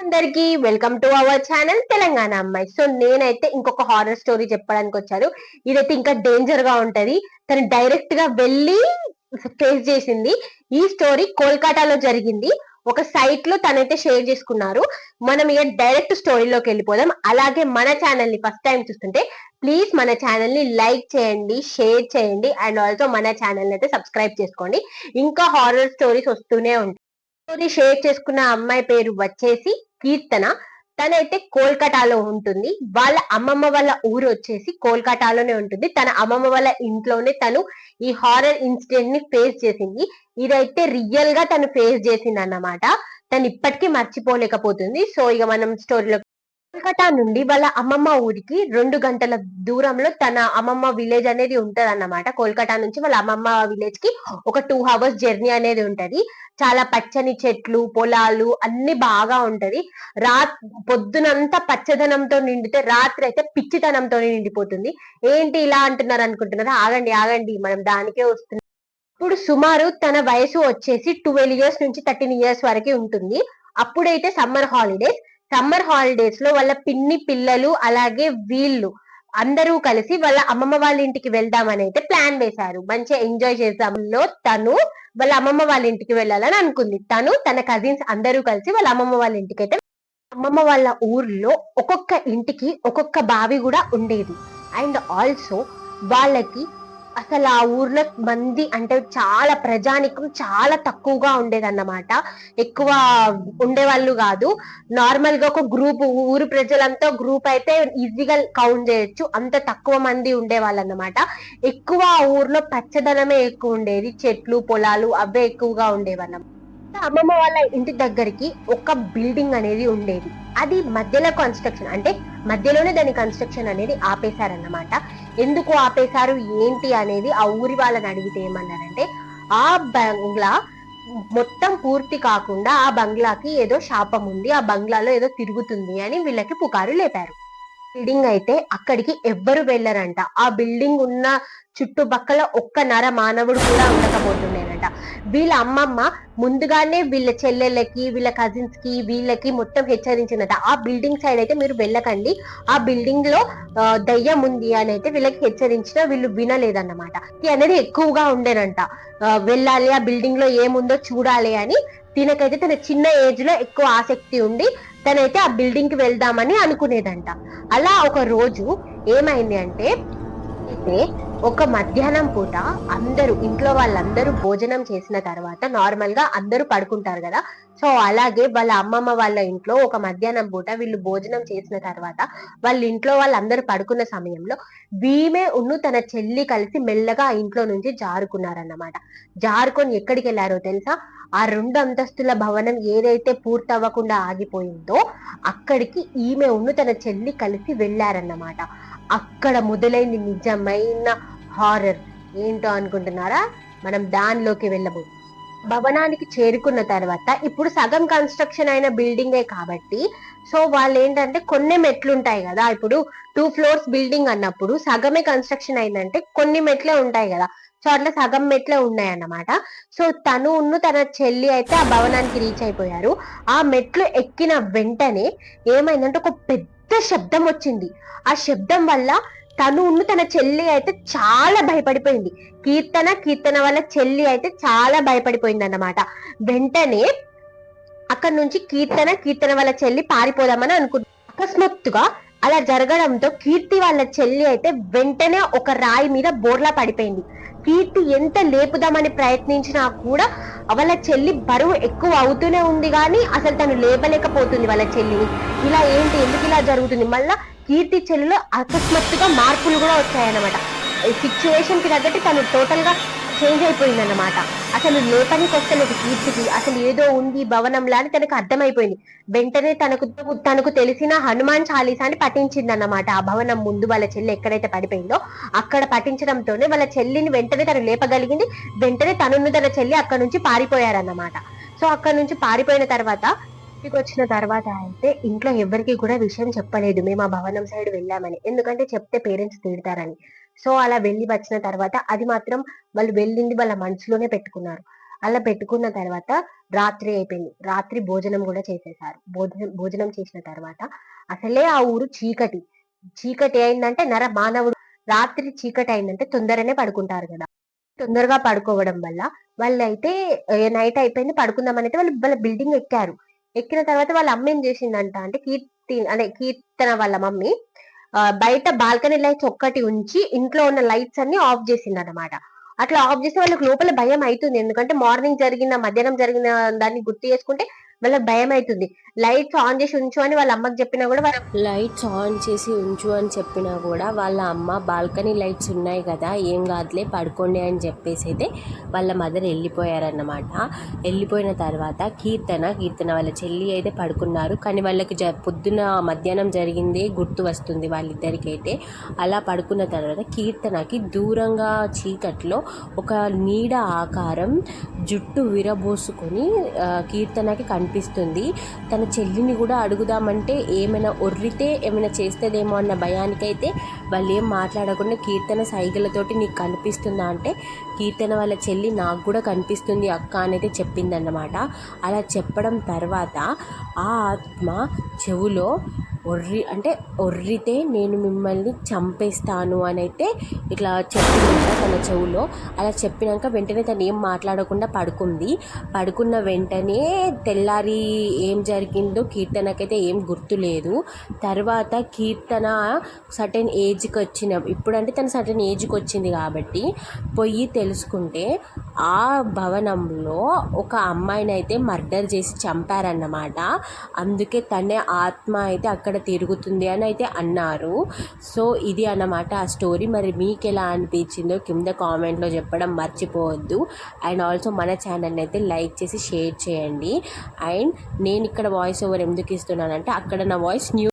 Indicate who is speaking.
Speaker 1: అందరికి welcome to our channel Telangana అమ్మాయి. So నేనైతే ఇంకొక హారర్ స్టోరీ చెప్పడానికి వచ్చారు. ఇదైతే ఇంకా డేంజర్గా ఉంటది. తను డైరెక్ట్గా వెళ్ళి ఫేస్ చేసింది. ఈ స్టోరీ కోల్కతాలో జరిగింది. ఒక సైట్లో తనైతే షేర్ చేసుకున్నారు. మనం ఇక డైరెక్ట్ స్టోరీలోకి వెళ్ళిపోదాం. అలాగే మన ఛానల్ని ఫస్ట్ టైం చూస్తుంటే ప్లీజ్ మన ఛానల్ని లైక్ చేయండి షేర్ చేయండి అండ్ ఆల్సో మన ఛానల్ అయితే సబ్స్క్రైబ్ చేసుకోండి. ఇంకా హారర్ స్టోరీస్ వస్తూనే ఉంటాయి. స్టోరీ షేర్ చేసుకున్న అమ్మాయి పేరు వచ్చేసి కీర్తన తనైతే కోల్కటాలో ఉంటుంది. వాళ్ళ అమ్మమ్మ వాళ్ళ ఊరు వచ్చేసి కోల్కటాలోనే ఉంటుంది. తన అమ్మమ్మ వాళ్ళ ఇంట్లోనే తను ఈ హారర్ ఇన్సిడెంట్ని ఫేస్ చేసింది. ఇదైతే రియల్గా తను ఫేస్ చేసింది అన్నమాట తను ఇప్పటికీ మర్చిపోలేకపోతుంది. సో ఇక మనం స్టోరీలో కోల్కతా నుండి వాళ్ళ అమ్మమ్మ ఊరికి రెండు గంటల దూరంలో తన అమ్మమ్మ విలేజ్ అనేది ఉంటది అన్నమాట కోల్కతా నుంచి వాళ్ళ అమ్మమ్మ విలేజ్కి ఒక టూ అవర్స్ జర్నీ అనేది ఉంటది. చాలా పచ్చని చెట్లు పొలాలు అన్ని బాగా ఉంటది. రా పొద్దునంతా పచ్చదనంతో నిండితే రాత్రి అయితే పిచ్చితనంతో నిండిపోతుంది. ఏంటి ఇలా అంటున్నారు అనుకుంటున్నారా? ఆగండి ఆగండి మనం దానికే వస్తున్నాం. ఇప్పుడు సుమారు తన వయసు వచ్చేసి ట్వెల్వ్ ఇయర్స్ నుంచి థర్టీన్ ఇయర్స్ వరకు ఉంటుంది. అప్పుడైతే సమ్మర్ హాలిడేస్ సమ్మర్ హాలిడేస్లో వాళ్ళ పిన్ని పిల్లలు అలాగే వీళ్ళు అందరూ కలిసి వాళ్ళ అమ్మమ్మ వాళ్ళ ఇంటికి వెళ్దామని అయితే ప్లాన్ వేశారు. మంచిగా ఎంజాయ్ చేద్దాంలో తను వాళ్ళ అమ్మమ్మ వాళ్ళ ఇంటికి వెళ్ళాలని అనుకుంది. తను తన కజిన్స్ అందరూ కలిసి వాళ్ళ అమ్మమ్మ వాళ్ళ ఇంటికి అయితే అమ్మమ్మ వాళ్ళ ఊర్లో ఒక్కొక్క ఇంటికి ఒక్కొక్క బావి కూడా ఉండేది. అండ్ ఆల్సో వాళ్ళకి అసలు ఆ ఊర్లో మంది అంటే చాలా ప్రజానికం చాలా తక్కువగా ఉండేదన్నమాట. ఎక్కువ ఉండేవాళ్ళు కాదు. నార్మల్గా ఒక గ్రూప్ ఊరు ప్రజలంతా గ్రూప్ అయితే ఈజీగా కౌంట్ చేయొచ్చు. అంత తక్కువ మంది ఉండేవాళ్ళు అన్నమాట ఎక్కువ ఆ ఊర్లో పచ్చదనమే ఎక్కువ ఉండేది. చెట్లు పొలాలు అవే ఎక్కువగా ఉండేవన్నమాట. అమ్మమ్మ వాళ్ళ ఇంటి దగ్గరికి ఒక బిల్డింగ్ అనేది ఉండేది. అది మధ్యలో కన్స్ట్రక్షన్ అంటే మధ్యలోనే దాని కన్స్ట్రక్షన్ అనేది ఆపేశారన్నమాట. ఎందుకు ఆపేశారు? ఏంటి అనేది ఆ ఊరి వాళ్ళని అడిగితే ఏమన్నారంటే ఆ బంగ్లా మొత్తం పూర్తి కాకుండా ఆ బంగ్లాకి ఏదో శాపం ఉంది ఆ బంగ్లాలో ఏదో తిరుగుతుంది అని వీళ్ళకి పుకారు లేపారు. బిల్డింగ్ అయితే అక్కడికి ఎవ్వరు వెళ్ళరంట. ఆ బిల్డింగ్ ఉన్న చుట్టుపక్కల ఒక్క నర మానవుడు కూడా ఉండకపోతుంది వీళ్ళ అమ్మమ్మ ముందుగానే వీళ్ళ చెల్లెళ్ళకి వీళ్ళ కజిన్స్కి వీళ్ళకి మొత్తం హెచ్చరించినట ఆ బిల్డింగ్ సైడ్ అయితే మీరు వెళ్ళకండి. ఆ బిల్డింగ్లో దయ్యం ఉంది అని అయితే వీళ్ళకి హెచ్చరించిన వీళ్ళు వినలేదన్నమాట. ఇది అనేది ఎక్కువగా ఉండేనంట. వెళ్ళాలి ఆ బిల్డింగ్లో ఏముందో చూడాలి అని తినకైతే తన చిన్న ఏజ్లో ఎక్కువ ఆసక్తి ఉండి తనైతే ఆ బిల్డింగ్కి వెళ్దామని అనుకునేదంట. అలా ఒక రోజు ఏమైంది అంటే అయితే ఒక మధ్యాహ్నం పూట అందరూ ఇంట్లో వాళ్ళందరూ భోజనం చేసిన తర్వాత నార్మల్గా అందరూ పడుకుంటారు కదా. సో అలాగే వాళ్ళ అమ్మమ్మ వాళ్ళ ఇంట్లో ఒక మధ్యాహ్నం పూట వీళ్ళు భోజనం చేసిన తర్వాత వాళ్ళ ఇంట్లో వాళ్ళందరూ పడుకున్న సమయంలో భీమే ఉన్ను తన చెల్లి కలిసి మెల్లగా ఇంట్లో నుంచి జారుకున్నారన్నమాట. జారుకొని ఎక్కడికి వెళ్ళారో తెలుసా? ఆ రెండు అంతస్తుల భవనం ఏదైతే పూర్తవ్వకుండా ఆగిపోయిందో అక్కడికి ఈమె ఉన్ను తన చెల్లి కలిసి వెళ్ళారన్నమాట. అక్కడ మొదలైంది నిజమైన హారర్. ఏంటో అనుకుంటున్నారా? మనం దానిలోకి వెళ్ళము భవనానికి చేరుకున్న తర్వాత ఇప్పుడు సగం కన్స్ట్రక్షన్ అయిన బిల్డింగే కాబట్టి సో వాళ్ళు ఏంటంటే కొన్ని మెట్లు ఉంటాయి కదా. ఇప్పుడు టూ ఫ్లోర్స్ బిల్డింగ్ అన్నప్పుడు సగమే కన్స్ట్రక్షన్ అయిందంటే కొన్ని మెట్లే ఉంటాయి కదా. సో అట్లా సగం మెట్లే ఉన్నాయి అన్నమాట సో తను ఉన్ను తన చెల్లి అయితే ఆ భవనానికి రీచ్ అయిపోయారు. ఆ మెట్లు ఎక్కిన వెంటనే ఏమైందంటే ఒక పెద్ద శబ్దం వచ్చింది. ఆ శబ్దం వల్ల తను తన చెల్లి అయితే చాలా భయపడిపోయింది. కీర్తన కీర్తన వల్ల చెల్లి అయితే చాలా భయపడిపోయింది అన్నమాట వెంటనే అక్కడ నుంచి కీర్తన కీర్తన వాళ్ళ చెల్లి పారిపోదామని అనుకుంటు అకస్మాత్తుగా అలా జరగడంతో కీర్తి వాళ్ళ చెల్లి అయితే వెంటనే ఒక రాయి మీద బోర్లా పడిపోయింది. కీర్తి ఎంత లేపుదామని ప్రయత్నించినా కూడా వాళ్ళ చెల్లి బరువు ఎక్కువ అవుతూనే ఉంది కానీ అసలు తను లేపలేకపోతుంది వాళ్ళ చెల్లిని. ఇలా ఏంటి? ఎందుకు ఇలా జరుగుతుంది? మళ్ళా కీర్తి చెల్లిలో అకస్మాత్తుగా మార్పులు కూడా వచ్చాయన్నమాట. సిచ్యువేషన్కి తగ్గట్టు తను టోటల్గా చేంజ్ అయిపోయింది అన్నమాట అసలు లేపనికి వస్తలేదు కీర్తికి. అసలు ఏదో ఉంది భవనంలా అని తనకు అర్థమైపోయింది. వెంటనే తనకు తనకు తెలిసిన హనుమాన్ చాలీసాని పఠించింది అన్నమాట ఆ భవనం ముందు వాళ్ళ చెల్లి ఎక్కడైతే పడిపోయిందో అక్కడ పఠించడంతోనే వాళ్ళ చెల్లిని వెంటనే తను లేపగలిగింది. వెంటనే తనను తన చెల్లి అక్కడ నుంచి పారిపోయారన్నమాట. సో అక్కడ నుంచి పారిపోయిన తర్వాత ఇంటికి వచ్చిన తర్వాత అయితే ఇంట్లో ఎవరికి కూడా విషయం చెప్పలేదు. మేము ఆ భవనం సైడ్ వెళ్ళామని. ఎందుకంటే చెప్తే పేరెంట్స్ తిడతారని. సో అలా వెళ్ళి వచ్చిన తర్వాత అది మాత్రం వాళ్ళు వెళ్ళింది వాళ్ళ మనసులోనే పెట్టుకున్నారు. అలా పెట్టుకున్న తర్వాత రాత్రి అయిపోయింది. రాత్రి భోజనం కూడా చేసేసారు. భోజనం భోజనం చేసిన తర్వాత అసలే ఆ ఊరు చీకటి. చీకటి అయిందంటే నర మానవుడు రాత్రి చీకటి అయిందంటే తొందరనే పడుకుంటారు కదా. తొందరగా పడుకోవడం వల్ల వాళ్ళు అయితే నైట్ అయిపోయింది పడుకుందాం అయితే వాళ్ళు వాళ్ళ బిల్డింగ్ ఎక్కారు. ఎక్కిన తర్వాత వాళ్ళ అమ్మ ఏం చేసిందంట అంటే కీర్తి అనే కీర్తన వాళ్ళ మమ్మీ బయట బాల్కనీ లైట్స్ ఒక్కటి ఉంచి ఇంట్లో ఉన్న లైట్స్ అన్ని ఆఫ్ చేసింది అనమాట అట్లా ఆఫ్ చేస్తే వాళ్ళకి లోపల భయం అవుతుంది ఎందుకంటే మార్నింగ్ జరిగిన మధ్యాహ్నం జరిగిన దాన్ని గుర్తు చేసుకుంటే వాళ్ళకి భయం అవుతుంది. లైట్స్ ఆన్ చేసి ఉంచు అని వాళ్ళ అమ్మకి చెప్పినా కూడా
Speaker 2: లైట్స్ ఆన్ చేసి ఉంచు అని చెప్పినా కూడా వాళ్ళ అమ్మ బాల్కనీ లైట్స్ ఉన్నాయి కదా ఏం కాదులే పడుకోండి అని చెప్పేసి అయితే వాళ్ళ మదర్ వెళ్ళిపోయారన్నమాట. వెళ్ళిపోయిన తర్వాత కీర్తన కీర్తన వాళ్ళ చెల్లి అయితే పడుకున్నారు. కానీ వాళ్ళకి జ పొద్దున మధ్యాహ్నం జరిగిందే గుర్తు వస్తుంది వాళ్ళిద్దరికైతే అయితే. అలా పడుకున్న తర్వాత కీర్తనకి దూరంగా చీకట్లో ఒక నీడ ఆకారం జుట్టు విరబోసుకొని కీర్తనకి కీర్తనకి కనిపిస్తుంది తన చెల్లిని కూడా అడుగుదామంటే ఏమైనా ఒర్రితే ఏమైనా చేస్తుందేమో అన్న భయానికైతే వాళ్ళు ఏం మాట్లాడకుండా కీర్తన సైగలతోటి నీకు కనిపిస్తుందా అంటే కీర్తన వాళ్ళ చెల్లి నాకు కూడా కనిపిస్తుంది అక్క అనేది చెప్పిందన్నమాట. అలా చెప్పడం తర్వాత ఆ ఆత్మ చెవులో ఒర్రి అంటే ఒర్రితే నేను మిమ్మల్ని చంపేస్తాను అని అయితే ఇట్లా చెప్పిందంట. తన చెవులో. అలా చెప్పినాక వెంటనే తను ఏం మాట్లాడకుండా పడుకుంది. పడుకున్న వెంటనే తెల్లారి ఏం జరిగిందో కీర్తనకైతే ఏం గుర్తులేదు తర్వాత కీర్తన సర్టెన్ ఏజ్కి వచ్చిన ఇప్పుడంటే తను సర్టెన్ ఏజ్కి వచ్చింది కాబట్టి పోయి తెలుసుకుంటే ఆ భవనంలో ఒక అమ్మాయిని అయితే మర్డర్ చేసి చంపారన్నమాట. అందుకే తనే ఆత్మ అయితే అక్కడ తిరుగుతుంది అని అయితే అన్నారు. సో ఇది అన్నమాట ఆ స్టోరీ. మరి మీకు ఎలా అనిపించిందో కింద కామెంట్లో చెప్పడం మర్చిపోవద్దు. అండ్ ఆల్సో మన ఛానల్ని అయితే లైక్ చేసి షేర్ చేయండి. అండ్ నేను ఇక్కడ వాయిస్ ఓవర్ ఎందుకు ఇస్తున్నానంటే అక్కడ నా వాయిస్ న్యూ